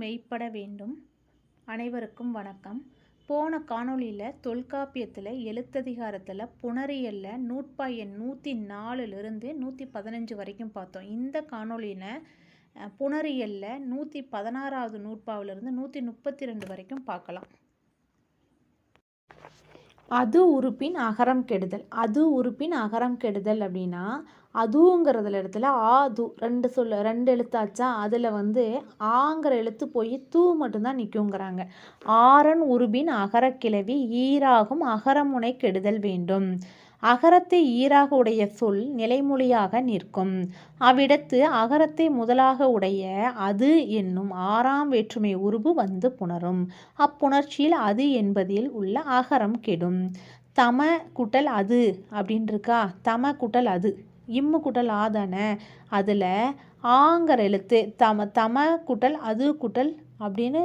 மெய்ப்பட வேண்டும். அனைவருக்கும் வணக்கம். போன காணொளியில் தொல்காப்பியத்தில் எழுத்ததிகாரத்தில் புணரியல்ல நூற்பா எண் நூற்றி நாலுலேருந்து நூற்றி பதினஞ்சு வரைக்கும் பார்த்தோம். இந்த காணொளியில் அஹ், நூற்றி பதினாறாவது நூற்பாவிலிருந்து நூற்றி முப்பத்தி ரெண்டு வரைக்கும் பார்க்கலாம். அது உறுப்பின் அகரம் கெடுதல். அது உறுப்பின் அகரம் கெடுதல் அப்படின்னா அதுங்கிறதுல இடத்துல ஆ து ரெண்டு சொல்ல ரெண்டு எழுத்தாச்சா? அதில் வந்து ஆங்கிற எழுத்து போய் தூ மட்டும்தான் நிற்குங்கிறாங்க ஆரன் உருபின் அகரக்கிளவி ஈராகும் அகரமுனை கெடுதல் வேண்டும். அகரத்தை ஈராக உடைய சொல் நிலைமொழியாக நிற்கும். அவ்விடத்து அகரத்தை முதலாக உடைய அது என்னும் ஆறாம் வேற்றுமை உருபு வந்து புணரும். அப்புணர்ச்சியில் அது என்பதில் உள்ள அகரம் கெடும். தம குட்டல் அது அப்படின்னு இருக்கா தம குட்டல் அது. இம்மு குட்டல் ஆதானே அதில் ஆங்கிற எழுத்து தம தம குட்டல் அது குட்டல் அப்படின்னு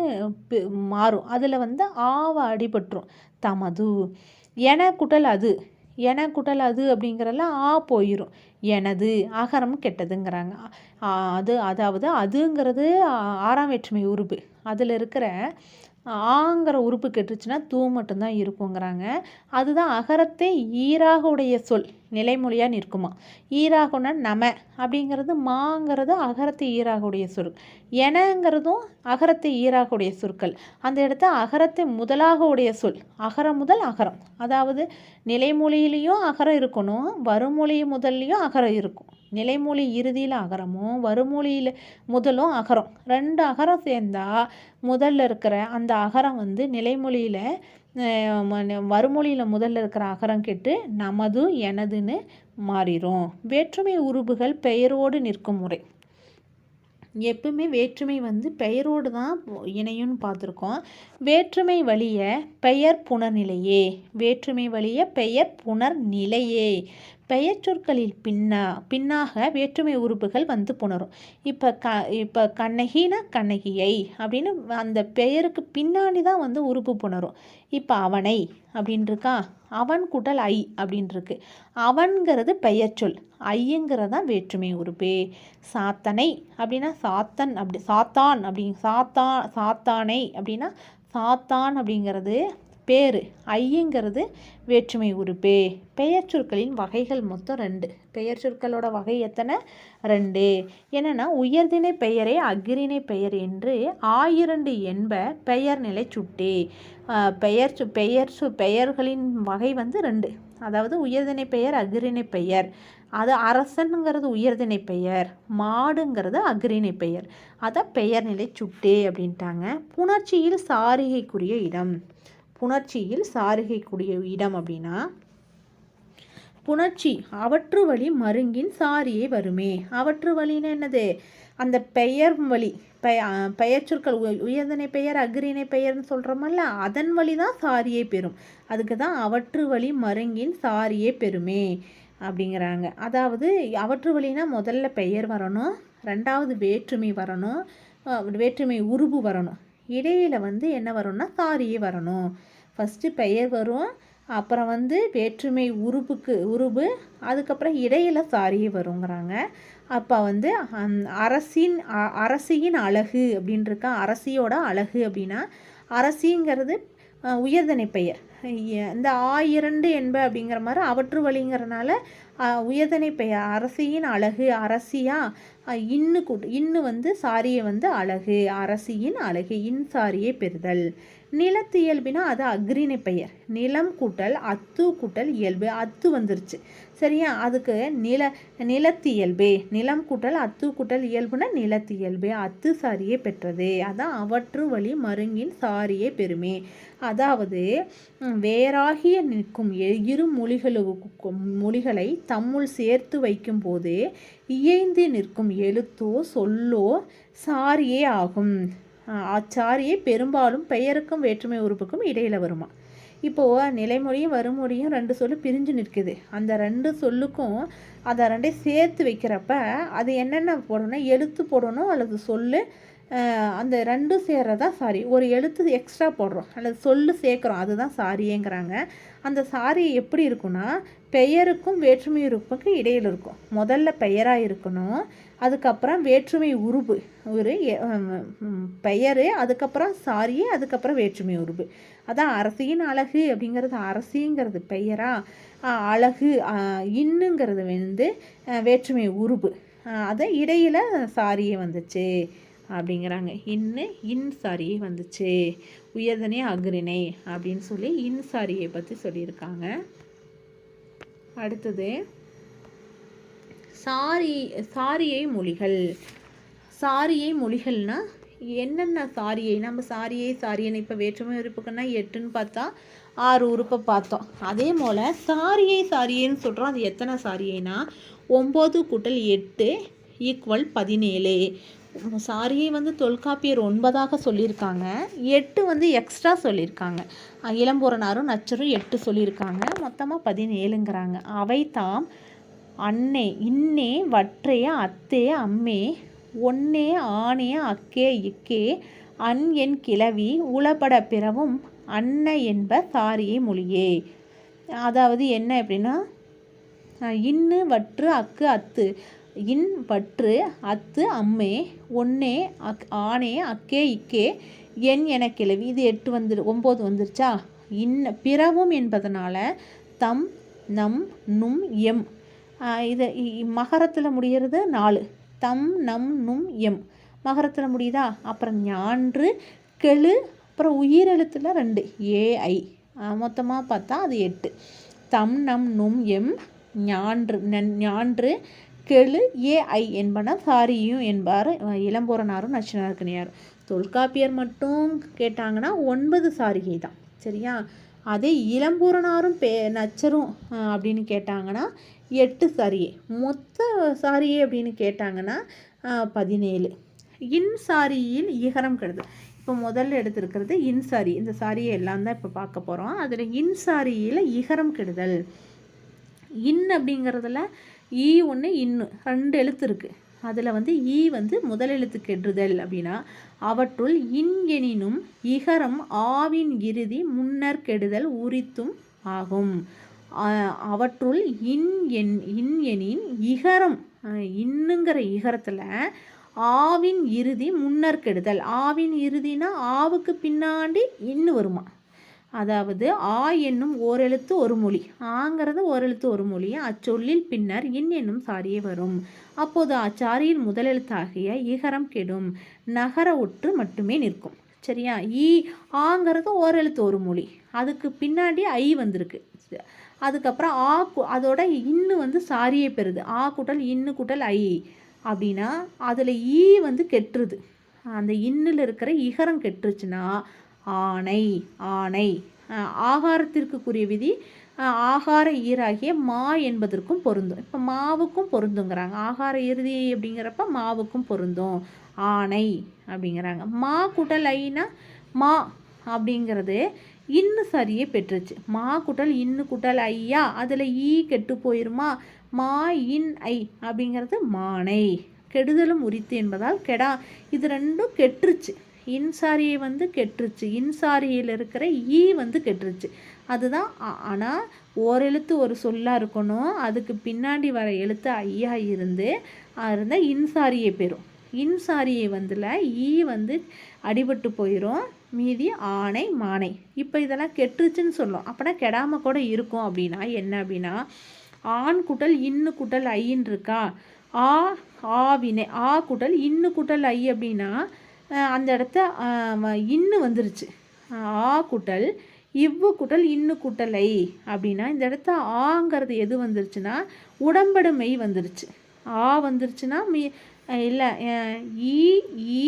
மாறும். அதில் வந்து ஆவ அடிபட்டுரும். தமது. என குட்டல் அது. என குட்டல் அது அப்படிங்கிறதுல ஆ போயிடும் எனது. அகரம் கெட்டதுங்கிறாங்க. அது அதாவது அதுங்கிறது ஆறாம் வேற்றுமை உறுப்பு. அதில் இருக்கிற ஆங்கிற உறுப்பு கெட்டுச்சுன்னா தூ மட்டும்தான் இருக்குங்கிறாங்க. அதுதான் அகரத்தை ஈராக உடைய சொல். நிலைமொழியாக நிற்குமா? ஈராகுனா நம அப்படிங்கிறது மாங்கிறது அகரத்து ஈராகுடைய சொல் எனங்கிறதும் அகரத்து ஈராகுடைய சொற்கள். அந்த இடத்த அகரத்து முதலாக உடைய சொல். அகரம் முதல் அகரம். அதாவது நிலைமொழியிலையும் அகரம் இருக்கணும் வருமொழி முதல்லையும் அகரம் இருக்கும். நிலைமொழி இறுதியில் அகரமும் வருமொழியில் முதலும் அகரம். ரெண்டு அகரம் சேர்ந்தா முதல்ல இருக்கிற அந்த அகரம் வந்து நிலைமொழியில் வருமொழியில் முதல்ல இருக்கிற அகரம் கெட்டு நமது எனதுன்னு மாறிடும் வேற்றுமை உருபுகள் பெயரோடு நிற்கும் முறை. எப்பவுமே வேற்றுமை வந்து பெயரோடு தான் இணையும்னு பார்த்துருக்கோம். வேற்றுமை வழிய பெயர் புனர்நிலையே. வேற்றுமை வழிய பெயர் புனர்நிலையே. பெயர் சொற்களில் பின்னா பின்னாக வேற்றுமை உறுப்புகள் வந்து புணரும். இப்போ க இப்போ கண்ணகினா கண்ணகியை அப்படின்னு அந்த பெயருக்கு பின்னாடி தான் வந்து உறுப்பு புணரும். இப்போ அவனை அப்படின்னு இருக்கா அவன் கூட்டல் ஐ அப்படின்னு இருக்கு அவன்கிறது பெயர் சொல் தான் வேற்றுமை உறுப்பு. சாத்தனை அப்படின்னா சாத்தன் அப்படி சாத்தான் அப்படி சாத்தா சாத்தானை அப்படின்னா சாத்தான் அப்படிங்கிறது பேர் ஐயங்கிறது வேற்றுமை உறுப்பு. பெயர் சொற்களின் வகைகள் மொத்தம் ரெண்டு. பெயர் சொற்களோட வகை எத்தனை? ரெண்டு. என்னென்னா உயர்திணை பெயரே அக்ரிணை பெயர் என்று ஆயிரண்டு என்ப பெயர் நிலை சுட்டே. பெயர் சு பெயர் சு பெயர்களின் வகை வந்து ரெண்டு. அதாவது உயர்திணை பெயர் அக்ரிணை பெயர். அது அரசனுங்கிறது உயர்திணை பெயர். மாடுங்கிறது அக்ரிணை பெயர். அதை பெயர் நிலை சுட்டே அப்படின்ட்டாங்க. புணர்ச்சியில் சாரிகைக்குரிய இடம். புணர்ச்சியில் சாரிகைக்குரிய இடம் அப்படின்னா புணர்ச்சி அவற்று வழி மருங்கின் சாரியே வருமே. அவற்று வழின்னா என்னது? அந்த பெயர் வழி பெய பெயர் சொற்கள் உய- உயர்தனை பெயர் அக்ரிணை பெயர்னு சொல்கிறோமல்ல அதன் வழி தான் சாரியை பெறும். அதுக்கு தான் அவற்று வழி மருங்கின் சாரியே பெறுமே அப்படிங்கிறாங்க. அதாவது அவற்று வழினா முதல்ல பெயர் வரணும் ரெண்டாவது வேற்றுமை வரணும் வேற்றுமை உருபு வரணும். இடையில வந்து என்ன வரும்னா சாரியே வரணும். ஃபஸ்ட்டு பெயர் வரும் அப்புறம் வந்து வேற்றுமை உருபுக்கு உருபு அதுக்கப்புறம் இடையில சாரியே வருங்கிறாங்க. அப்போ வந்து அந் அரசின் அ- அரசியின் அழகு அப்படின்னு அரசியோட அழகு அப்படின்னா அரசிங்கிறது உயர்தனை பெயர். இந்த ஆயிரண்டு என்ப அப்படிங்கிற மாதிரி அவற்று வழிங்கிறனால உயர்தனை பெயர் அரசியின் அழகு அரசியா இன்னு கூட்டு இன்னு வந்து சாரியை வந்து அழகு அரசியின் அழகு இன் சாரியை பெறுதல். நிலத்து இயல்பினா அது அக்ரிணை பெயர். நிலம் கூட்டல் அத்து கூட்டல் இயல்பு. அத்து வந்துருச்சு. சரியா? அதுக்கு நில நிலத்து இயல்பு நிலம் கூட்டல் அத்து கூட்டல் இயல்புனா நிலத்து இயல்பு அத்து சாரியை பெற்றது. அதான் அவற்று வழி மருங்கின் சாரியை பெருமே அதாவது வேறாகிய நிற்கும் எ- இரு மொழிகளுக்கும் மொழிகளை தம்முள் சேர்த்து வைக்கும்போது இயைந்து நிற்கும் எழுத்தோ சொல்லோ சாரியே ஆகும். அச்சாரியை பெரும்பாலும் பெயருக்கும் வேற்றுமை உறுப்புக்கும் இடையில வருமா? இப்போது நிலைமொழியும் வருமொழியும் ரெண்டு சொல்லு பிரிஞ்சு நிற்குது. அந்த ரெண்டு சொல்லுக்கும் அதை ரெண்டையும் சேர்த்து வைக்கிறப்ப அது என்னென்ன போடணும் எழுத்து போடணும் அல்லது சொல்லு அந்த ரெண்டும் சேர்றதா சாரி. ஒரு எழுத்து எக்ஸ்ட்ரா போடுறோம். அல்லது சொல்லு சேர்க்குறோம். அதுதான் சாரியேங்கிறாங்க. அந்த சாரி எப்படி இருக்கும்னா பெயருக்கும் வேற்றுமை உறுப்புக்கு இடையில் இருக்கும். முதல்ல பெயராக இருக்கணும் அதுக்கப்புறம் வேற்றுமை உருபு ஒரு பெயர் அதுக்கப்புறம் சாரியே அதுக்கப்புறம் வேற்றுமை உருபு அதான் அரசியின் அழகு அப்படிங்கிறது அரசிங்கிறது பெயரா அழகு இன்னுங்கிறது வந்து வேற்றுமை உருபு அதை இடையில் சாரியே வந்துச்சு. அப்படிங்கிறாங்க. இன்னு இன்சாரியை வந்துச்சு உயர்தனே அக்ரிணை அப்படின்னு சொல்லி இன் சாரியை பற்றி சொல்லியிருக்காங்க. அடுத்தது சாரி சாரியை மொழிகள் சாரியை மொழிகள்னால் என்னென்ன சாரியை? நம்ம சாரியை சாரியனை இப்போ வேற்றுமை உறுப்புக்குன்னா எட்டுன்னு பார்த்தா ஆறு உறுப்பை பார்த்தோம். அதே போல் சாரியை சாரியைன்னு சொல்கிறோம் அது எத்தனை சாரியைனா? ஒம்பது கூட்டல் எட்டு ஈக்குவல் பதினேழு. சாரியை வந்து தொல்காப்பியர் ஒன்பதாக சொல்லியிருக்காங்க. எட்டு வந்து எக்ஸ்ட்ரா சொல்லியிருக்காங்க. இளம்பூரனாரும் நச்சரும் எட்டு சொல்லியிருக்காங்க. மொத்தமாக பதினேழுங்கிறாங்க. அவை தாம் அன்னே இன்னே வற்றைய அத்தே அம்மே ஒன்னே ஆனே அக்கே இக்கே அன் என் கிளவி உளப்பட பிறவும் அன்ன என்ப சாரியை மொழியே. அதாவது என்ன அப்படின்னா இன்னு வற்று அக்கு அத்து. இன் பற்று அத்து அம்மே ஒன்னே அக் ஆனே அக்கே இக்கே என் என கிளவி. இது எட்டு வந்துரு ஒம்பது வந்துருச்சா? இன் பிறவும் என்பதனால தம் நம் நும் எம். இது மகரத்தில் முடிகிறது நாலு. தம் நம் நும் எம். மகரத்தில் முடியுதா? அப்புறம் ஞான்று கெழு அப்புறம் உயிரெழுத்தில் ரெண்டு. ஏஐ மொத்தமாக பார்த்தா அது எட்டு. தம் நம் நும் எம். ஞான்று ஞான்று கெழு ஏஐ என்பன சாரியும் என்பார் இளம்பூரனாரும் நச்சினார்கனியார் தொல்காப்பியர் மட்டும் கேட்டாங்கன்னா ஒன்பது சாரிகை தான். சரியா? அதே இளம்பூரனாரும் பே நச்சரும் அப்படின்னு கேட்டாங்கன்னா எட்டு சாரியை. மொத்த சாரியை அப்படின்னு கேட்டாங்கன்னா பதினேழு. இன் சாரியில் ஈகரம் கெடுது இப்போ முதல்ல எடுத்திருக்கிறது இன் சாரி. இந்த சாரியை எல்லாம் தான் இப்போ பார்க்க போகிறோம் அதில் இன் சாரியில் இகரம் கெடுதல் இன் அப்படிங்கிறதுல ஈ ஒன்று இன்னு ரெண்டு எழுத்து இருக்குது அதில் வந்து ஈ வந்து முதல் எழுத்து கெடுதல் அப்படின்னா அவற்றுள் இன் எனினும் இகரம் ஆவின் இறுதி முன்னர் கெடுதல் உரித்தும் ஆகும். அவற்றுள் இன் என் இன் எனின் இகரம் இன்னுங்கிற இகரத்தில் ஆவின் இறுதி முன்னர் கெடுதல். ஆவின் இறுதினா ஆவுக்கு பின்னாடி இன்னு வருமா? அதாவது ஆ என்னும் ஓரெழுத்து ஒரு மொழி. ஆங்கிறது ஓரெழுத்து ஒரு மொழி. அச்சொல்லில் பின்னர் இன் என்னும் சாரியே வரும். அப்போது அச்சாரியின் முதலெழுத்தாகிய இகரம் கெடும். நகர ஒற்று மட்டுமே நிற்கும். சரியா? ஈ ஆங்கிறது ஓரெழுத்து ஒரு மொழி. அதுக்கு பின்னாடி ஐ வந்திருக்கு. அதுக்கப்புறம் ஆ அதோட இன்னு வந்து சாரியை பெறுது. ஆ கூட்டல் இன்னு கூட்டல் ஐ. அப்படின்னா அதில் ஈ வந்து கெட்டுருது. அந்த இன்னில் இருக்கிற இகரம் கெட்டுருச்சுன்னா ஆணை ஆணை. ஆகாரத்திற்குரிய விதி ஆகார ஈராகிய மா என்பதற்கும் பொருந்தும். இப்போ மாவுக்கும் பொருந்துங்கிறாங்க. ஆகார இறுதி அப்படிங்கிறப்ப மாவுக்கும் பொருந்தும். ஆணை அப்படிங்கிறாங்க. மா குட்டல் ஐனா மா அப்படிங்கிறது இன்னு சரியே பெற்றுச்சு. மா குட்டல் இன்னு குட்டல் ஐயா அதில் ஈ கெட்டு போயிருமா? மா இன் ஐ அப்படிங்கிறது மானை. கெடுதலும் உரித்து என்பதால் கெடா. இது ரெண்டும் கெட்டுருச்சு. இன்சாரியை வந்து கெட்டுருச்சு. இன்சாரியில் இருக்கிற ஈ வந்து கெட்டுருச்சு. அதுதான் ஆனால் ஓரெழுத்து ஒரு சொல்லாக இருக்கணும். அதுக்கு பின்னாடி வர எழுத்து ஐயா இருந்து இருந்தால் இன்சாரியை பெறும். இன்சாரியை வந்துல ஈ வந்து அடிபட்டு போயிடும் மீதி ஆணை மானை. இப்போ இதெல்லாம் கெட்டுருச்சுன்னு சொல்லும். அப்படின்னா கெடாமல் கூட இருக்கும் அப்படின்னா என்ன அப்படின்னா ஆண் குட்டல் இன்னு குட்டல் ஐன்னு இருக்கா? ஆ ஆவினை ஆ குட்டல் இன்னு குட்டல் ஐ அப்படின்னா அந்த இடத்த இன்னு வந்துருச்சு. ஆ குட்டல் இவ்வு குட்டல் இன்னு குட்டலை அப்படின்னா இந்த இடத்த ஆங்கிறது எது வந்துருச்சுன்னா உடம்படு மெய் வந்துருச்சு. ஆ வந்துருச்சுன்னா மீ இல்லை ஈ ஈ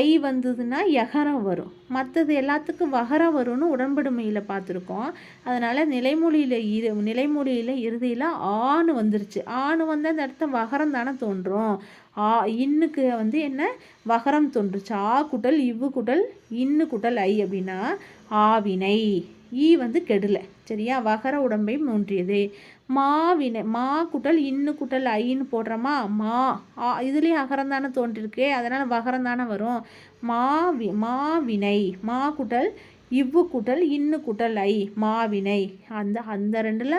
ஐ வந்ததுன்னா எகரம் வரும். மற்றது எல்லாத்துக்கும் வகரம் வரும்னு உடன்படுமையில் பார்த்துருக்கோம். அதனால் நிலைமொழியில் இரு நிலைமொழியில் இறுதியில் ஆணு வந்துருச்சு. ஆணு வந்து அந்த இடத்த வகரம் தானே தோன்றும். ஆ இன்னுக்கு வந்து என்ன? வகரம் தோன்றுச்சு ஆ குட்டல் இவ்வு குட்டல் இன்னு குட்டல் ஐ அப்படின்னா ஆவினை. ஈ வந்து கெடலை. சரியா? வகர உடம்பை மூன்றியது. மாவினை மா குட்டல் இன்னு குட்டல் ஐன்னு போடுறோமா? மா. ஆ இதுலேயும் அகரம் தானே தோன்றிருக்கு. அதனால் வகரம் தானே வரும். மாவி மாவினை. மா குட்டல் இவ்வு குட்டல் இன்னு குட்டல் ஐ. மாவினை. அந்த அந்த ரெண்டில்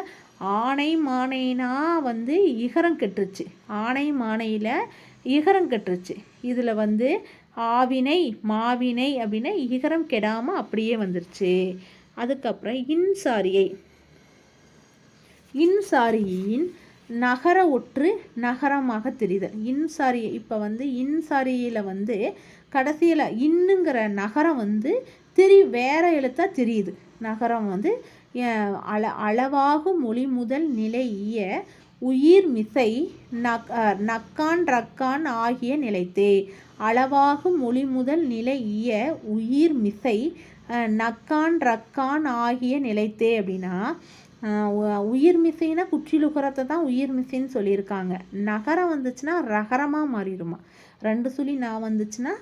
ஆணை மானைனா வந்து இகரம் கெட்டுருச்சு. ஆணை மானையில் இகரம் கெட்டுருச்சு. இதில் வந்து ஆவினை மாவினை அப்படின்னு இகரம் கெடாமல் அப்படியே வந்துருச்சு. அதுக்கப்புறம் இன்சாரியை. இன்சாரியின் நகர ஒற்று நகரமாக தெரியுது இன்சாரி இப்போ வந்து இன்சாரியில் வந்து கடைசியில் இன்னுங்கிற நகரம் வந்து திரி வேற எழுத்தாக தெரியுது. நகரம் வந்து அள அளவாகும் மொழி முதல் நிலைய உயிர் மிசை நக் நக்கான் ரக்கான் ஆகிய நிலைத்தே. அளவாகும் மொழி முதல் நிலைய உயிர் மிசை நக்கான் ரக்கான் ஆகிய நிலைத்தே அப்படின்னா உயிர் மிசைனா குற்றிலுகரத்தை தான் உயிர் மிசைன்னு சொல்லியிருக்காங்க. நகரம் வந்துச்சுன்னா ரகரமாக மாறிடுமா? ரெண்டு சுழி நான் வந்துச்சுன்னா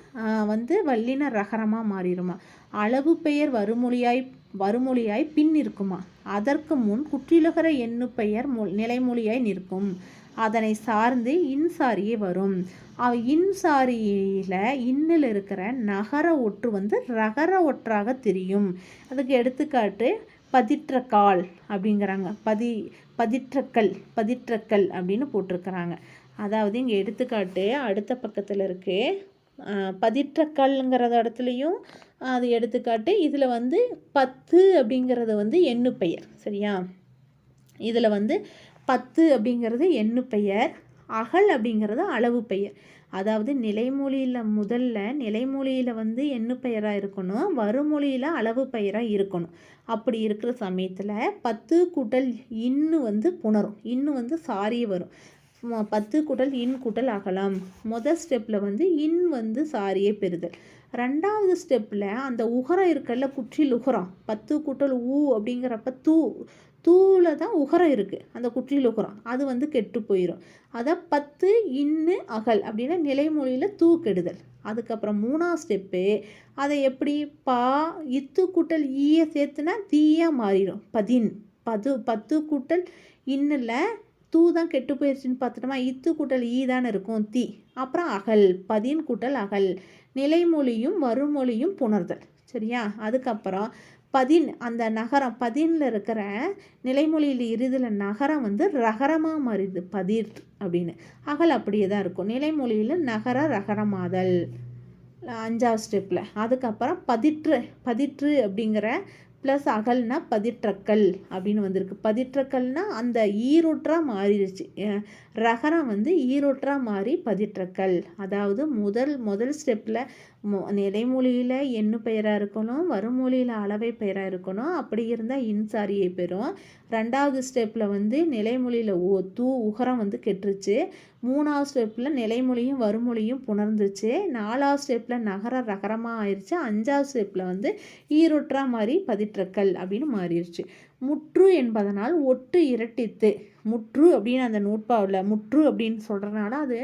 வந்து வல்லின ரகரமாக மாறிடுமா? அளவு பெயர் வருமொழியாய் வருமொழியாய் பின் இருக்குமா? அதற்கு முன் குற்றிலுகர எண்ணு பெயர் மொ நிலைமொழியாய் நிற்கும். அதனை சார்ந்து இன்சாரியே வரும். அவ இன்சாரியில் இன்னில் இருக்கிற நகர ஒற்று வந்து ரகர ஒற்றாக தெரியும். அதுக்கு எடுத்துக்காட்டு பதிற்றக்கால் அப்படிங்கிறாங்க. பதி பதிற்றக்கல் பதிற்றக்கல் அப்படின்னு போட்டிருக்கிறாங்க. அதாவது இங்கே எடுத்துக்காட்டு அடுத்த பக்கத்தில் இருக்குது பதிற்றக்கல்ங்கிற இடத்துலையும் அது எடுத்துக்காட்டு. இதில் வந்து பத்து அப்படிங்கிறது வந்து எண்ணு பெயர் சரியா? இதில் வந்து பத்து அப்படிங்கிறது எண்ணு பெயர் அகல் அப்படிங்கிறது அளவு பெயர். அதாவது நிலைமொழியில் முதல்ல நிலைமொழியில் வந்து எண்ணு பெயராக இருக்கணும் வருமொழியில் அளவு பெயராக இருக்கணும். அப்படி இருக்கிற சமயத்தில் பத்து கூட்டல் இன்னு வந்து புணரும் இன்னு வந்து சாரி வரும். பத்து கூட்டல் இன் கூட்டல் அகலம் முதல் ஸ்டெப்பில் வந்து இன் வந்து சாரியே பெறுதல். ரெண்டாவது ஸ்டெப்பில் அந்த உகரம் இருக்கல்ல குற்றில் உகரம். பத்து கூட்டல் ஊ அப்படிங்கிறப்ப தூ தூவில் தான் உகரம் இருக்குது அந்த குற்றியில் உகரம். அது வந்து கெட்டு போயிடும் அதான் பத்து இன்னு அகல் அப்படின்னா நிலைமொழியில் தூ கெடுதல். அதுக்கப்புறம் மூணாவது ஸ்டெப்பு அதை எப்படி? பா இத்து கூட்டல் ஈய சேர்த்துனா தீயாக மாறிடும். பதின். பது பத்து கூட்டல் இன்னில் தூ தான் கெட்டு போயிடுச்சுன்னு பார்த்துட்டோமா? இத்து கூட்டல் ஈ தானே இருக்கும். தீ. அப்புறம் அகல். பதின் கூட்டல் அகல். நிலைமொழியும் வருமொழியும் புணர்தல். சரியா? அதுக்கப்புறம் பதின் அந்த நகரம் பதினில் இருக்கிற நிலைமொழியில் இறுதியில் நகரம் வந்து ரகரமாக மாறிடுது. பதிர் அப்படின்னு. அகல் அப்படியே தான் இருக்கும். நிலைமொழியில் நகர ரகரமாதல். அஞ்சாவது ஸ்டெப்பில் அதுக்கப்புறம் பதிற்று பதிற்று அப்படிங்கிற ப்ளஸ் அகல்னா பதிற்றக்கல் அப்படின்னு வந்திருக்கு. பதிற்றக்கல்னா அந்த ஈரொற்றாக மாறிடுச்சு. ரகரம் வந்து ஈரொற்றாக மாறி பதிற்றக்கல். அதாவது முதல் முதல் ஸ்டெப்பில் நிலைமொழியில் எண்ணு பெயராக இருக்கணும் வருமொழியில் அளவை பெயராக இருக்கணும் அப்படி இருந்தால் இன்சாரியை பெறும். ரெண்டாவது ஸ்டெப்பில் வந்து நிலைமொழியில் ஓ தூ உகரம் வந்து கெட்டுருச்சு. மூணாவது ஸ்டெப்பில் நிலைமொழியும் வருமொழியும் புணர்ந்துச்சு. நாலாவது ஸ்டெப்பில் நகர ரகரமாக ஆயிடுச்சு அஞ்சாவது ஸ்டெப்பில் வந்து ஈரொற்றா மாதிரி பதிற்றக்கல் அப்படின்னு மாறிடுச்சு முற்று என்பதனால் ஒட்டு இரட்டித்து. முற்று அப்படின்னு அந்த நூற்பாவில் முற்று அப்படின்னு சொல்கிறனால அது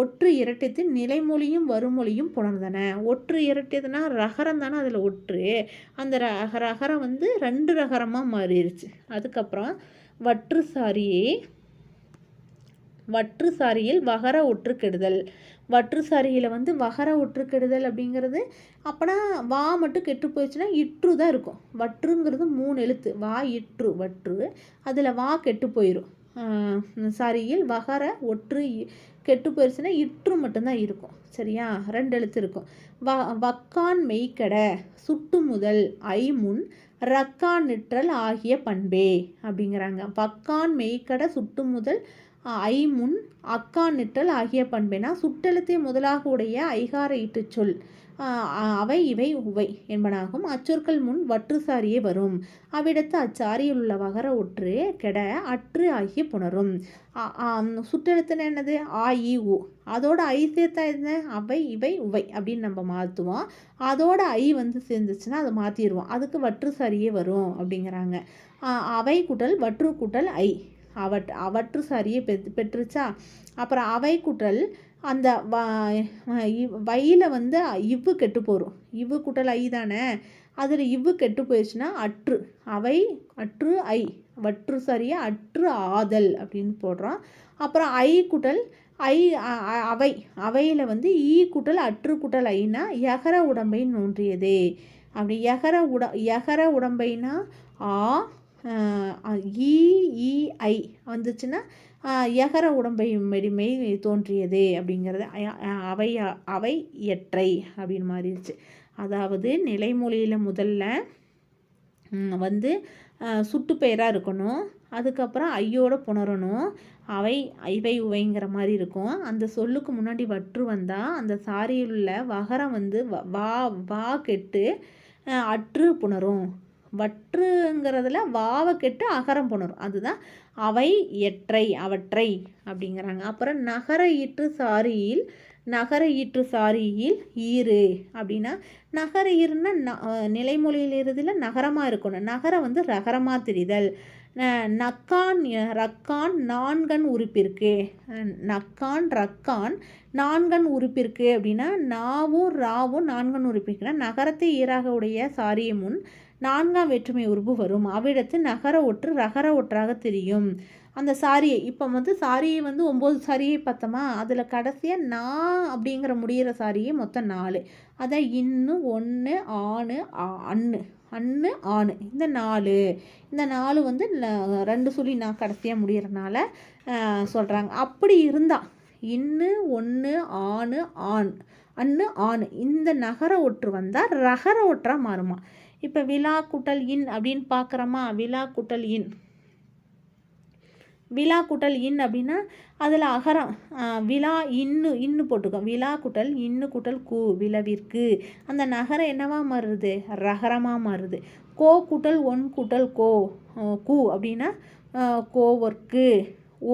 ஒற்று இரட்டித்து நிலைமொழியும் வருமொழியும் புணர்ந்தன. ஒற்று இரட்டியதுனா ரகரம் தானே அதில் ஒற்று. அந்த ரக ரகரம் வந்து ரெண்டு ரகரமாக மாறிடுச்சு அதுக்கப்புறம் வற்று சாரியே வற்று சாரியில் வகர ஒற்று கெடுதல் வற்று சாரியில் வந்து வகர ஒற்று கெடுதல் அப்படிங்கிறது அப்போனா வா மட்டும் கெட்டு போயிடுச்சுன்னா இற்று தான் இருக்கும். வற்றுங்கிறது மூணு எழுத்து. வா இற்று வற்று. அதில் வா கெட்டு போயிடும் சரியில் வகர ஒற்று கெட்டு போயிடுச்சுன்னா இற்று மட்டும்தான் இருக்கும். சரியா? ரெண்டு எழுத்து இருக்கும். வ வக்கான் மெய்க்கடை சுட்டு முதல் ஐமுன் ரக்கான் நிற்றல் ஆகிய பண்பே அப்படிங்கிறாங்க. வக்கான் மெய்க்கடை சுட்டு முதல் ஐமுன் அக்கா நிட்டல் ஆகிய பண்பேனா சுட்டெழுத்தை முதலாக உடைய ஐகார இட்டுச்சொல் அவை இவை உவை என்பனாகும். அச்சொற்கள் முன் வற்று சாரியே வரும். அவ்விடத்து அச்சாரியில் உள்ள வகர ஒற்று கெட அற்று ஆகிய புணரும். சுட்டெழுத்துன்னு என்னது? ஆ இ உ. அதோட ஐ சேர்த்தா என்ன? அவை இவை உவை அப்படின்னு நம்ம மாற்றுவோம் அதோட ஐ வந்து சேர்ந்துச்சுன்னா அதை மாற்றிடுவோம் அதுக்கு வற்று சாரியே வரும் அப்படிங்கிறாங்க. அவை கூட்டல் வற்று கூட்டல் ஐ. அவற் அவற்று சரியை பெற் பெற்றுச்சா? அப்புறம் அவை குற்றல் அந்த வ வையில் வந்து இவ்வு கெட்டு போகும் இவ்வு குட்டல் ஐ தானே? அதில் இவ்வு கெட்டு போயிடுச்சுன்னா அற்று. அவை அற்று ஐ. வற்று சரியா அற்று ஆதல் அப்படின்னு போடுறோம். அப்புறம் ஐ குட்டல் ஐ அவை. அவையில் வந்து ஈ குட்டல் அற்று குட்டல் ஐனா எகர உடம்பை நோன்றியது. அப்படி எகர உட எகர உடம்பைனா ஆ ஈ ஐ வந்துச்சுன்னா எகர உடம்பை மெடிமை தோன்றியது அப்படிங்கிறது அவை அவை எற்றை அப்படின்னு மாறிடுச்சு. அதாவது நிலைமொழியில் முதல்ல வந்து சுட்டு பெயராக இருக்கணும் அதுக்கப்புறம் ஐயோட புணரணும் அவை ஐவை உவைங்கிற மாதிரி இருக்கும். அந்த சொல்லுக்கு முன்னாடி வற்று வந்தால் அந்த சாரியில் உள்ள வகரம் வந்து வா வா கெட்டு அற்று புணரும். வற்றுங்கிறதுல வாவை கெட்டு அகரம் புணரும். அதுதான் அவை எற்றை அவற்றை அப்படிங்கிறாங்க. அப்புறம் நகர ஈற்று சாரியில் நகர ஈற்று சாரியில் ஈறு அப்படின்னா நகர ஈருன்னா நிலைமொழியில் இருதில் நகரமாக இருக்கணும். நகரம் வந்து ரகரமாக தெரிதல். நக்கான் ரக்கான் நான்கன் உறுப்பிற்கு. நக்கான் ரக்கான் நான்கன் உறுப்பிற்கு அப்படின்னா நாவும் ராவும் நான்கன் உறுப்பிற்குனா நகரத்தை ஈராக உடைய சாரியை முன் நான்காம் வேற்றுமை உறுப்பு வரும். அவ்விடத்து நகர ஒற்று ரகர ஒற்றாக தெரியும். அந்த சாரியை இப்போ வந்து சாரியை வந்து ஒம்பது சாரியை பார்த்தோமா? அதில் கடைசியாக நான் அப்படிங்கிற முடிகிற சாரியை மொத்தம் நாலு. அதான் இன்னும் ஒன்று ஆணு அண்ணு அண்ணு ஆணு இந்த நாலு. இந்த நாலு வந்து ரெண்டு சொல்லி நான் கடைசியாக முடிகிறனால சொல்கிறாங்க அப்படி இருந்தால் இன்னு ஒன்று ஆணு ஆண் அண்ணு ஆணு இந்த நகர ஒற்று வந்தால் ரகர ஒற்றாக மாறுமா? இப்போ விழா குட்டல் இன் அப்படின்னு பார்க்குறோமா விழா குட்டல் இன். விழா குட்டல் இன் அப்படின்னா அதில் அகரம் விழா இன்னு இன்னு போட்டுக்கோம். விழா குட்டல் இன்னு குட்டல் கூ விழவிற்கு அந்த நகரம் என்னவா மாறுது? ரகரமாக மாறுது. கோ குட்டல் ஒன் குட்டல் கோ கூ அப்படின்னா கோவர்க்கு.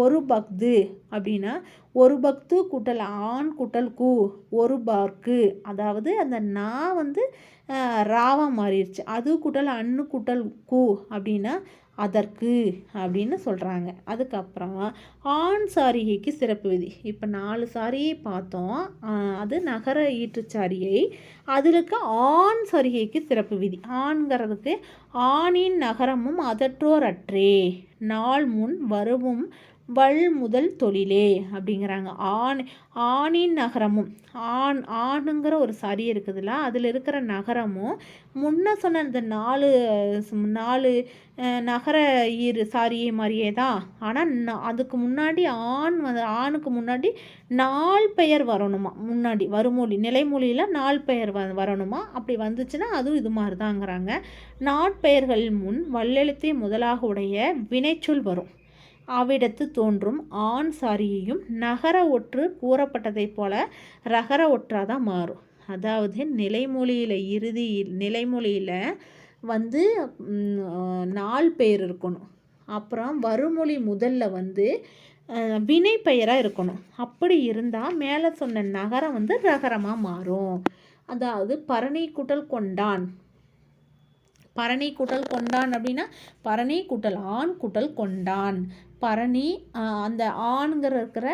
ஒரு பக்து அப்படின்னா ஒரு பக்து குட்டல் ஆண் குட்டல் கூ ஒரு பார்க்கு. அதாவது அந்த நா வந்து ராவாக மாறிடுச்சு அது குட்டல் அண்ணு குட்டல் கூ அப்படின்னா அதற்கு அப்படின்னு சொல்கிறாங்க அதுக்கப்புறம் ஆண் சாரிகைக்கு சிறப்பு விதி. இப்போ நாலு சாரியை பார்த்தோம். அது நகர ஈற்றுச்சாரியை. அதிலுக்கு ஆண் சாரிகைக்கு சிறப்பு விதி. ஆண்கிறதுக்கு ஆணின் நகரமும் அதற்றோர் அற்றே நாள் முன் வருவும் வள் முதல் தொழிலே அப்படிங்கிறாங்க. ஆண் ஆணின் நகரமும் ஆண் ஆணுங்கிற ஒரு சரி இருக்குதுல்ல அதில் இருக்கிற நகரமும் முன்ன சொன்ன இந்த நாலு நாலு நகர ஈர் சாரியை மாதிரியே தான். ஆனால் அதுக்கு முன்னாடி ஆண் வந்து ஆணுக்கு முன்னாடி நாள் பெயர் வரணுமா? முன்னாடி வருமொழி நிலைமொழியில் நாள் பெயர் வ வரணுமா? அப்படி வந்துச்சுன்னா அதுவும் இது மாதிரி தாங்கிறாங்க நாட்பெயர்கள் முன் வல்லெழுத்தை முதலாக உடைய வினைச்சொல் வரும். அவ்விடத்து தோன்றும் ஆண் சாரியையும் நகர ஒற்று கூறப்பட்டதைப் போல ரகர ஒற்றாதான் மாறும். அதாவது நிலைமொழியில் இறுதி நிலைமொழியில் வந்து நாள் பெயர் இருக்கணும். அப்புறம் வருமொழி முதல்ல வந்து வினை பெயராக இருக்கணும். அப்படி இருந்தால் மேலே சொன்ன நகரம் வந்து ரகரமாக மாறும். அதாவது பரணி குட்டல் கொண்டான். பரணி குட்டல் கொண்டான் அப்படின்னா பரணி குட்டல் ஆண் குட்டல் கொண்டான். பரணி அந்த ஆணுங்கிற இருக்கிற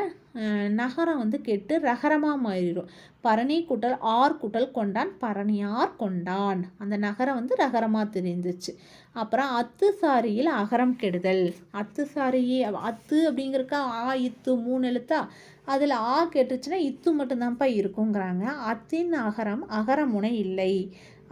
நகரம் வந்து கெட்டு ரகரமாக மாறிடும். பரணி குட்டல் ஆர் குட்டல் கொண்டான் பரணியார் கொண்டான். அந்த நகரம் வந்து ரகரமாக தெரிஞ்சிச்சு. அப்புறம் அத்து சாரியில் அகரம் கெடுதல். அத்து சாரியே அத்து அப்படிங்கிறக்கா ஆ இத்து மூணு எழுத்தா? அதில் ஆ கெட்டுச்சுன்னா இத்து மட்டும்தான்ப்பா இருக்குங்கிறாங்க. அத்தின் அகரம் அகரமுனை இல்லை.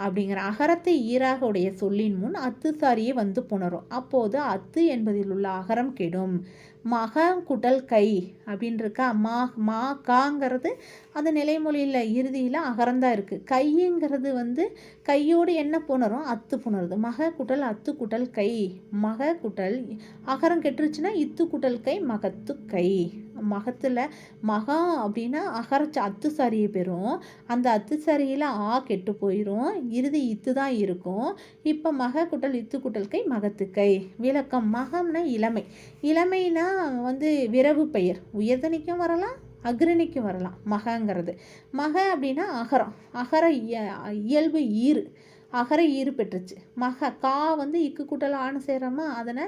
அப்படிங்கிற அகரத்தை ஈராக உடைய சொல்லின் முன் அத்து சாரியே வந்து புணரும். அப்போது அத்து என்பதில் உள்ள அகரம் கெடும். மக குடல் கை அப்படின்றிருக்கா. மா மா காங்கிறது அந்த நிலைமொழியில் இறுதியில் அகரந்தான் இருக்குது கைங்கிறது வந்து கையோடு என்ன புணரும்? அத்து புணருது. மக குட்டல் அத்து குட்டல் கை மக குட்டல் அகரம் கெட்டுருச்சுன்னா இத்து குட்டல் கை மகத்து கை மகத்தில் மகா அப்படின்னா அகரச்ச அத்து சரியை பெறும். அந்த அத்து சரியில் ஆ கெட்டு போயிடும் இறுதி இத்து தான் இருக்கும். இப்போ மக குட்டல் இத்து குட்டல் கை மகத்து கை விளக்கம் மகம்னா இளமை. இளமைனா வந்து விரவு பெயர். உயர்தனிக்கும் வரலாம் அக்ரணிக்கும் வரலாம். மகங்கிறது. மக அப்படின்னா அகரம். அகர இயல்பு ஈறு. அகர ஈறு பெற்றுச்சு. மக கா வந்து இக்கு கூட்டல் ஆணு செய்கிறோமா அதனை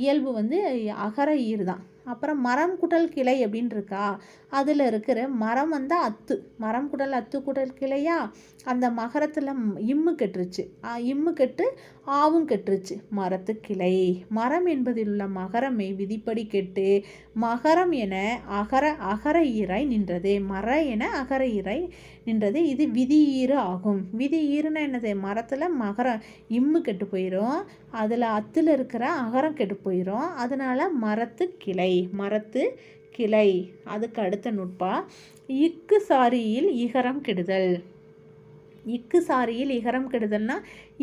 இயல்பு வந்து அகர ஈறு தான். அப்புறம் மரம் குடல் கிளை அப்படின்னு இருக்கா? அதில் இருக்கிற மரம் வந்து அத்து. மரம் குடல் அத்து குடல் கிளையா? அந்த மகரத்தில் இம்மு கெட்டுருச்சு. இம்மு கெட்டு ஆவும் கெட்டுருச்சு. மரத்து கிளை. மரம் என்பதில் உள்ள மகரமை விதிப்படி கெட்டு மகரம் என அகர அகர இறை நின்றது. மர என அகர இறை நின்றது. இது விதி ஈறு ஆகும். விதி ஈறுனா என்னது? மரத்தில் மகரம் இம்மு கெட்டு போயிடும் அதில் அத்தில் இருக்கிற அகரம் கெட்டு போயிடும் அதனால் மரத்து கிளை மரத்து கிளை. அதுக்கு அடுத்த நுட்பா இக்கு சாரியில் இகரம் கெடுதல். இக்கு சாரியில் இகரம் கெடுதல்னா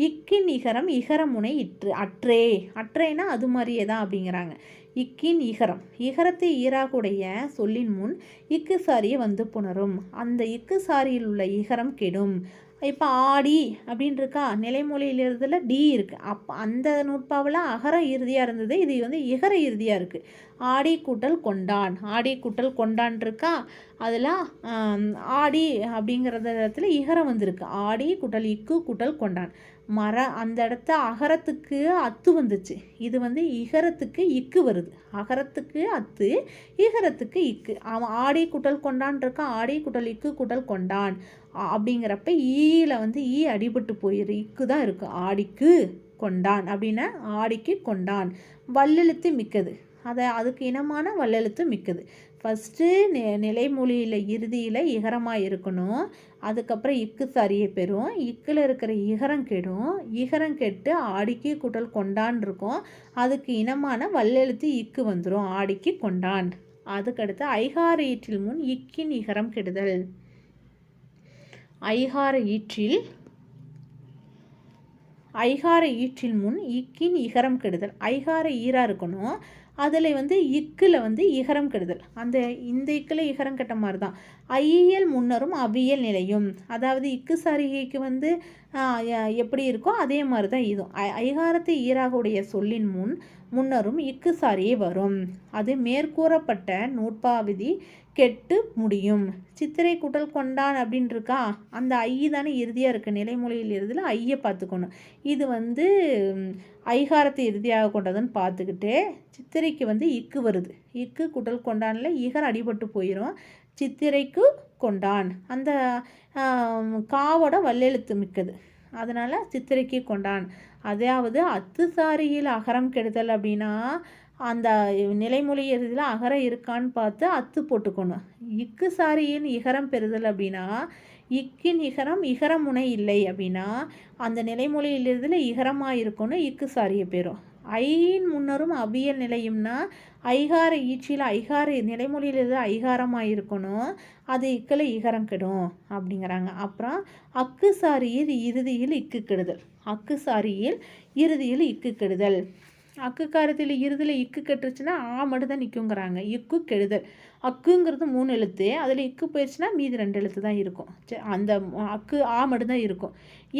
இக்கின் இகரம் இகரமுனை இற்று அற்றே. அற்றேனா அது மாதிரியே தான் அப்படிங்கிறாங்க. இக்கின் இகரம். இகரத்தை ஈராகுடைய சொல்லின் முன் இக்கு சாரியை வந்து புணரும். அந்த இக்கு சாரியில் உள்ள இகரம் கெடும். இப்போ ஆடி அப்படின்னு இருக்கா நிலைமொழியிலிருந்துல டி இருக்குது அப் அந்த நூற்பாவில் அகர இறுதியாக இருந்தது இது வந்து இகர இறுதியாக இருக்குது ஆடி கூட்டல் கொண்டான். ஆடி கூட்டல் கொண்டான் இருக்கா? அதில் ஆடி அப்படிங்கிறத இடத்துல இகரம் வந்திருக்கு. ஆடி கூட்டல் இக்கு கூட்டல் கொண்டான். மர அந்த இடத்த அகரத்துக்கு அத்து வந்துச்சு. இது வந்து இகரத்துக்கு இக்கு வருது. அகரத்துக்கு அத்து இகரத்துக்கு இக்கு. அவன் ஆடி குட்டல் கொண்டான் இருக்கான் ஆடி குட்டல் இக்கு குட்டல் கொண்டான். அப்படிங்கிறப்ப ஈயில் வந்து ஈ அடிபட்டு போயிரு. இக்கு தான் இருக்குது ஆடிக்கு கொண்டான். அப்படின்னா ஆடிக்கு கொண்டான். வல்லெழுத்து மிக்கது. அதை அதுக்கு இனமான வல்லெழுத்து மிக்கது. ஃபஸ்ட்டு நி நிலைமொழியில் இறுதியில் இகரமாக இருக்கணும். அதுக்கப்புறம் இக்கு சரியை பெறும். இக்கில் இருக்கிற இகரம் கெடும். இகரம் கெட்டு ஆடிக்கு குட்டல் கொண்டான் இருக்கும். அதுக்கு இனமான வல்லெழுத்து இக்கு வந்துடும் ஆடிக்கு கொண்டான். அதுக்கடுத்து ஐகார ஈற்றில் முன் இக்கின் இகரம் கெடுதல். ஐகார ஈற்றில் ஐகார ஈற்றில் முன் இக்கின் இகரம் கெடுதல். ஐகார ஈராக இருக்கணும். அதில் வந்து இக்கில் வந்து இகரம் கெடுதல். அந்த இந்த இக்கில் இகரம் கெட்ட மாதிரி தான் ஐயியல் முன்னரும் அவியல் நிலையும். அதாவது இக்கு சரிகைக்கு வந்து எப்படி இருக்கோ அதே மாதிரி தான் இதுவும் ஐகாரத்தை ஈராகுடைய சொல்லின் முன் முன்னரும் இக்கு சாரியே வரும். அது மேற்கூறப்பட்ட நூற்பாவிதி கெட்டு முடியும். சித்திரை குட்டல் கொண்டான் அப்படின்னு இருக்கா அந்த ஐ தானே இறுதியாக இருக்குது நிலைமொழியில் இறுதியில் ஐயை பார்த்துக்கணும். இது வந்து ஐகாரத்தை இறுதியாக கொண்டதுன்னு பார்த்துக்கிட்டு சித்திரைக்கு வந்து இக்கு வருது. இக்கு குட்டல் கொண்டானில் ஈகர் அடிபட்டு போயிடும் சித்திரைக்கு கொண்டான். அந்த காவோட வல்லெழுத்து மிக்கது. அதனால் சித்திரைக்கு கொண்டான். அதாவது அத்துசாரியில் அகரம் கெடுதல் அப்படின்னா அந்த நிலைமொழி இறுதியில் அகரம் இருக்கான்னு பார்த்து அத்து போட்டுக்கணும். இக்கு சாரியின் இகரம் பெறுதல் அப்படின்னா இக்கின் இகரம் இகர முனை இல்லை அப்படின்னா அந்த நிலைமொழியிலிருந்துல இகரமாக இருக்கணும் இக்கு சாரியை பெறும். ஐயின் முன்னரும் அபியல் நிலையும்னா ஐகார ஈச்சியில் ஐகார நிலைமொழியிலிருந்து ஐகாரமாக இருக்கணும் அது இக்கில் இகரம் கெடும் அப்படிங்கிறாங்க. அப்புறம் அக்கு சாரியில் இறுதியில் இக்கு கெடுதல். அக்கு சாரியில் இறுதியில் இக்கு கெடுதல். அக்கு காரத்தில் இருதில் இக்கு கெட்டுருச்சுன்னா ஆ மட்டும் தான் நிற்குங்கிறாங்க இக்கு கெடுதல். அக்குங்கிறது மூணு எழுத்து. அதில் இக்கு போயிடுச்சுன்னா மீதி ரெண்டு எழுத்து தான் இருக்கும். அந்த அக்கு ஆ மட்டும்தான் இருக்கும்.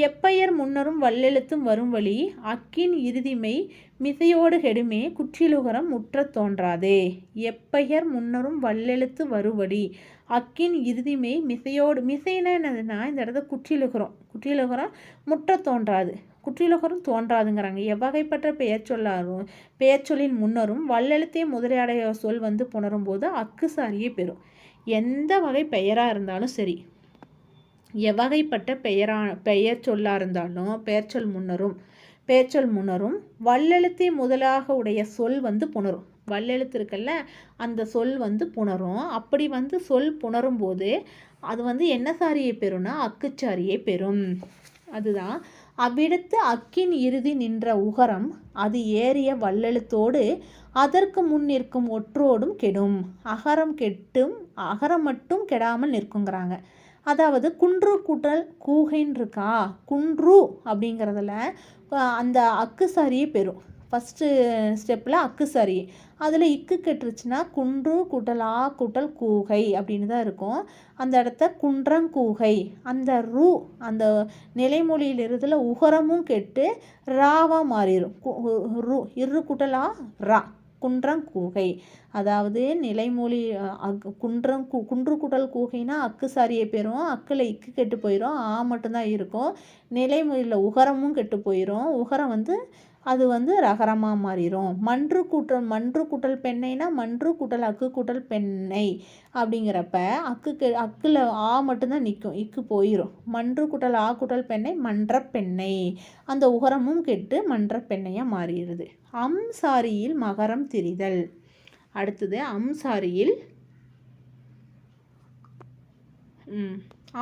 எப்பெயர் முன்னரும் வல்லெழுத்தும் வரும் வழி அக்கின் இறுதிமை மிசையோடு கெடுமே குற்றிலுகரம் முற்ற தோன்றாதே. எப்பெயர் முன்னரும் வல்லெழுத்து வருவடி அக்கின் இறுதிமை மிசையோடு மிசைனா என்னதுன்னா இந்த இடத்த குற்றிலுகரம். குற்றிலுகரம் முற்ற தோன்றாது. குற்றிலகரும் தோன்றாதுங்கிறாங்க. எவ்வகைப்பட்ட பெயர் சொல்லாரும் பெயர் சொல்லின் முன்னரும் வல்லெழுத்தே முதலையடைய சொல் வந்து புணரும் போது அக்கு சாரியே பெறும். எந்த வகை பெயராக இருந்தாலும் சரி எவ்வகைப்பட்ட பெயரா பெயர் சொல்லாக இருந்தாலும் பெயர் சொல் முன்னரும் பெயர்ச்சொல் முன்னரும் வல்லெழுத்தே முதலாக உடைய சொல் வந்து புணரும். வல்லெழுத்து இருக்குல்ல அந்த சொல் வந்து புணரும். அப்படி வந்து சொல் புணரும் போது அது வந்து என்ன சாரியை பெறும்னா அக்குச்சாரியை பெறும். அதுதான் அவ்விடத்து அக்கின் இறுதி நின்ற உகரம் அது ஏறிய வல்லெழுத்தோடு அதற்கு முன் நிற்கும் ஒற்றோடும் கெடும். அகரம் கெட்டும் அகரம் மட்டும் கெடாமல் நிற்குங்கிறாங்க. அதாவது குன்று கூட்டல் கூகைன்னு இருக்கா குன்று அப்படிங்கிறதுல அந்த அக்கு சரியே பெறும். ஃபஸ்ட்டு ஸ்டெப்பில் அக்கு சரி. அதில் இக்கு கெட்டுருச்சுன்னா குன்று கூட்டல் ஆ கூட்டல் கூகை அப்படின்னு தான் இருக்கும். அந்த இடத்த குன்றங்கூகை அந்த ரூ அந்த நிலைமொழியிலிருந்துல உகரமும் கெட்டு ராவாக மாறிடும் ரு இரு கூட்டலா ரா குன்றங்கூகை அதாவது நிலைமொழி குன்றம் குன்று குடல் கூகைனா அக்கு சாரியை பெறும். அக்கில் இக்கு கெட்டு போயிடும் ஆ மட்டும்தான் இருக்கும். நிலைமொழியில் உகரமும் கெட்டு போயிடும் உகரம் வந்து அது வந்து ரகரமாக மாறிடும் மன்று கூட்டல் மன்று கூட்டல் பெண்ணைனா மன்று கூட்டல் அக்கு கூட்டல் பெண்ணை அப்படிங்கிறப்ப அக்குக்கு அக்கில் ஆ மட்டும்தான் நிற்கும் இக்கு போயிடும் மன்று கூட்டல் ஆ கூட்டல் பெண்ணை மன்ற பெண்ணை. அந்த உகரமும் கெட்டு மன்ற பெண்ணையாக மாறிடுது. அம்சாரியில் மகரம் திரிதல். அடுத்தது அம்சாரியில்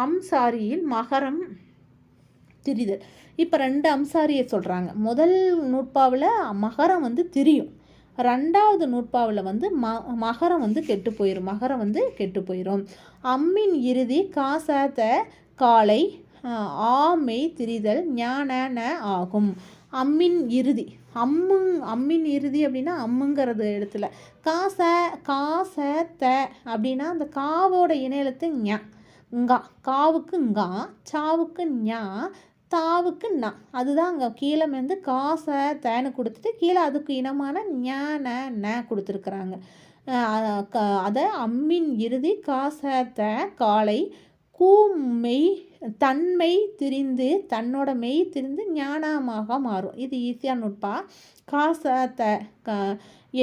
அம்சாரியில் மகரம் திரிதல். இப்போ ரெண்டு அம்சாரியை சொல்கிறாங்க முதல் நூற்பாவில் மகரம் வந்து திரியும். ரெண்டாவது நூற்பாவில் வந்து ம மகரம் வந்து கெட்டு போயிடும் மகரம் வந்து கெட்டு போயிடும் அம்மின் இறுதி காசாத காலை ஆமை திரிதல் ஞான ஆகும். அம்மின் இறுதி. அம்மு அம்மின் இறுதி அப்படின்னா அம்முங்கிறது இடத்துல. காச காச த அப்படின்னா அந்த காவோட இணையலத்து ஞா ங்கா காவுக்கு ங்கா சாவுக்கு ஞா தாவுக்கு நான் அதுதான் அங்கே கீழே வந்து காசை தேனு கொடுத்துட்டு கீழே அதுக்கு இனமான ஞான ந கொடுத்துருக்குறாங்க. அதை அம்மின் இறுதி காசை த காலை கூமெய் தன்மை திரிந்து தன்னோட மெய் திரிந்து ஞானமாக மாறும். இது ஈஸியாக நுட்பா? காச த க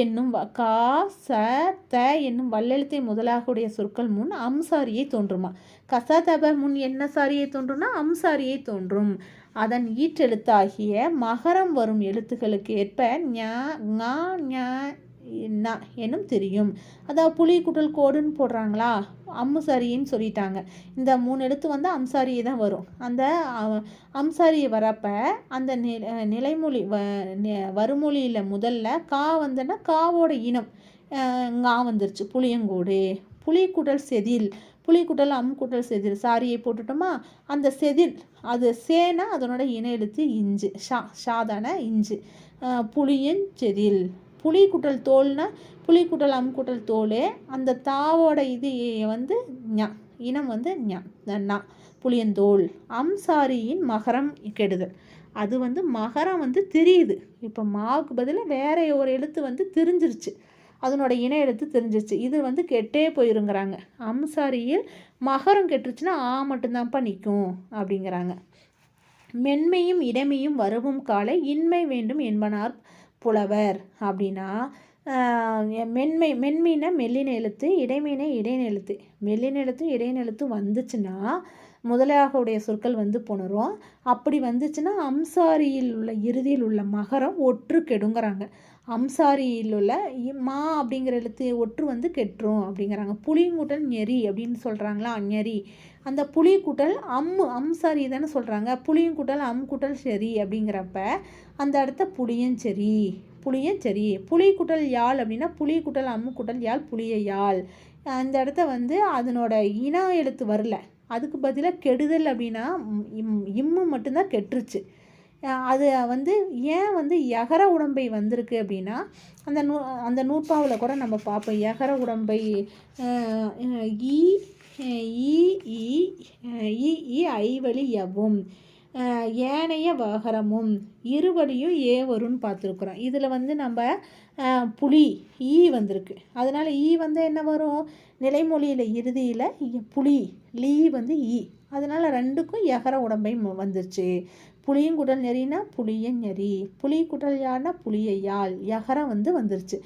என்னும் கா த என்னும் வல்லெழுத்தை முதலாகுடைய சொற்கள் முன் அம்சாரியை தோன்றுமா? கசதப முன் என்ன சாரியை தோன்றும்னா அம்சாரியை தோன்றும். அதன் ஈற்றெழுத்தாகிய மகரம் வரும் எழுத்துக்களுக்கு ஏற்ப ஞா ஞா என்ன என்னும் தெரியும். அதாவது புலி குட்டல் கோடுன்னு போடுறாங்களா? அம்முசாரின்னு சொல்லிட்டாங்க. இந்த மூணு எழுத்து வந்து அம்சாரியை தான் வரும். அந்த அம்சாரியை வரப்ப அந்த நிலைமொழி வ வருமொழியில் முதல்ல கா வந்தன்னா காவோட இனம் ngா வந்துருச்சு புளியங்கோடு. புளிக்குடல் செதில் புலிக்குட்டல் அம் செதில். சாரியை போட்டுட்டோமா? அந்த செதில் அது சேனா அதனோட இன எழுத்து இஞ்சு. ஷா ஷாதான இஞ்சு. புளியின் செதில். புலி குட்டல் தோல்னா புளிக்குட்டல் குட்டல் தோலே தோல் அந்த தாவோட இது வந்து ஞா இனம் வந்து ஞா நா புளியந்தோல் அம்சாரியின் மகரம் கெடுதல். அது வந்து மகரம் வந்து திரியுது. இப்போ மாவுக்கு பதிலாக வேற ஒரு எழுத்து வந்து திரிஞ்சிருச்சு. அதனோட இணை எழுத்து தெரிஞ்சிச்சு இது வந்து கெட்டே போயிருங்கிறாங்க. அம்சாரியில் மகரம் கெட்டுருச்சுன்னா ஆ மட்டும்தான்ப்பா நிற்கும் அப்படிங்கிறாங்க. மென்மையும் இடமையும் வரவும் காலை இன்மை வேண்டும் என்பனார் புலவர் அப்படின்னா மென்மை மென்மீன மெல்லின எழுத்து இடைமீனை இடைநெழுத்து மெல்லின எழுத்தும் இடையின எழுத்து வந்துச்சுன்னா முதலாகவுடைய சொற்கள் வந்து புணரும். அப்படி வந்துச்சுன்னா அம்சாரியில் உள்ள இறுதியில் உள்ள மகரம் ஒற்று கெடுங்கிறாங்க. அம்சாரியில் உள்ள மா அப்படிங்கிற எழுத்து ஒற்று வந்து கெட்டுரும் அப்படிங்கிறாங்க. புளியங்கூட்டல் நெறி அப்படின்னு சொல்கிறாங்களா நெறி. அந்த புளி கூட்டல் அம்மு அம்சாரி தானே சொல்கிறாங்க புளியும் கூட்டல் அம் கூட்டல் சரி அப்படிங்கிறப்ப அந்த இடத்த புளியும் சரி புளியும் சரி புளி கூட்டல் யாழ் அப்படின்னா புளி கூட்டல் அம்மு கூட்டல் யாழ் புளிய யாழ். அந்த இடத்த வந்து அதனோட இன எழுத்து வரல. அதுக்கு பதிலாக கெடுதல் அப்படின்னா இம் இம்மு மட்டும்தான் கெட்டுருச்சு. அது வந்து ஏன் வந்து எகர உடம்பை வந்திருக்கு அப்படின்னா அந்த நூ அந்த நூற்பாவில் கூட நம்ம பார்ப்போம். எகர உடம்பை ஈ ஈ ஈ ஐவழி எவும் ஏனைய வகரமும் இருவழியும் ஏ வரும்னு பார்த்துருக்குறோம். இதில் வந்து நம்ம புலி ஈ வந்திருக்கு. அதனால் ஈ வந்து என்ன வரும்? நிலைமொழியில் இறுதியில் புலி லீ வந்து ஈ. அதனால் ரெண்டுக்கும் எகர உடம்பை வந்துருச்சு. புளியங்குடல் நெறினா புளியன் நெறி. புளி குடல் யாழ்னா புளிய யாழ் வந்து வந்துருச்சு.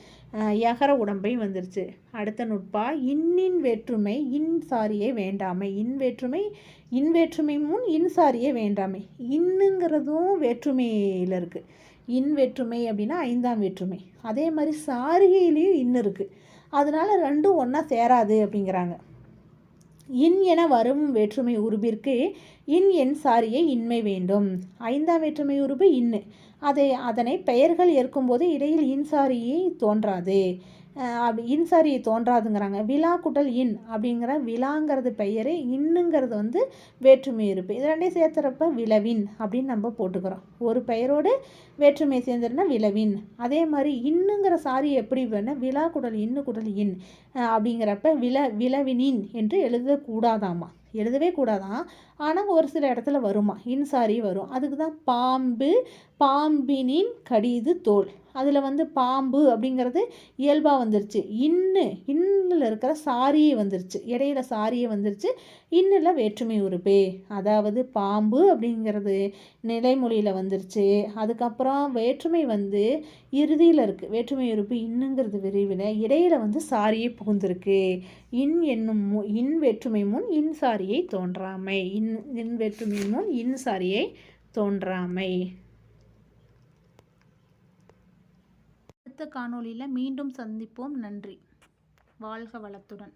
யகர உடம்பையும் வந்துருச்சு. அடுத்த நுட்பா இன்னின் வேற்றுமை இன் சாரியே வேண்டாமை. இன் வேற்றுமை இன் வேற்றுமை முன் இன் சாரியே வேண்டாமை. இன்னுங்கிறதும் வேற்றுமையில் இருக்குது இன் வேற்றுமை அப்படின்னா ஐந்தாம் வேற்றுமை. அதே மாதிரி சாரிகையிலையும் இன்னு இருக்குது அதனால் ரெண்டும் ஒன்றா சேராது அப்படிங்கிறாங்க. இன் என வரும் வேற்றுமை உருபிற்கு இன் என் சாரியை இன்மை வேண்டும். ஐந்தாம் வேற்றுமை உருபு இன்னு. அதை அதனை பெயர்கள் ஏற்கும்போது இடையில் இன்சாரியை தோன்றாது. அப்படி இன்சாரி தோன்றாதுங்கிறாங்க. விழா குட்டல் இன் அப்படிங்கிற விழாங்கிறது பெயர் இன்னுங்கிறது வந்து வேற்றுமை இருப்பு. இது ரெண்டையும் சேர்த்துறப்ப விளவின் அப்படின்னு நம்ம போட்டுக்கிறோம். ஒரு பெயரோடு வேற்றுமை சேர்ந்துருனா விளவின் அதே மாதிரி இன்னுங்கிற சாரி எப்படி வேணால் விழா குடல் இன்னு குடல் இன் அப்படிங்கிறப்ப வில விளவினின் என்று எழுதக்கூடாதாமா? எழுதவே கூடாதான் ஆனால் ஒரு சில இடத்துல வருமா? இன்சாரி வரும். அதுக்கு தான் பாம்பு பாம்பினின் கடிது தோல். அதில் வந்து பாம்பு அப்படிங்கிறது இயல்பாக வந்துருச்சு. இன்னு இன்னில் இருக்கிற சாரியே வந்துருச்சு. இடையில சாரியே வந்துருச்சு. இன்னில் வேற்றுமை உறுப்பு. அதாவது பாம்பு அப்படிங்கிறது நிலைமொழியில் வந்துருச்சு. அதுக்கப்புறம் வேற்றுமை வந்து இறுதியில் இருக்குது வேற்றுமை உறுப்பு இன்னுங்கிறது விரிவில். இடையில வந்து சாரியே புகுந்திருக்கு. இன் என்னும் மு இன் வேற்றுமை முன் இன் சாரியை தோன்றாமை. இன் இன் வேற்றுமை முன் இன் சாரியை தோன்றாமை. அடுத்த காணொளியில் மீண்டும் சந்திப்போம். நன்றி. வாழ்க வளத்துடன்.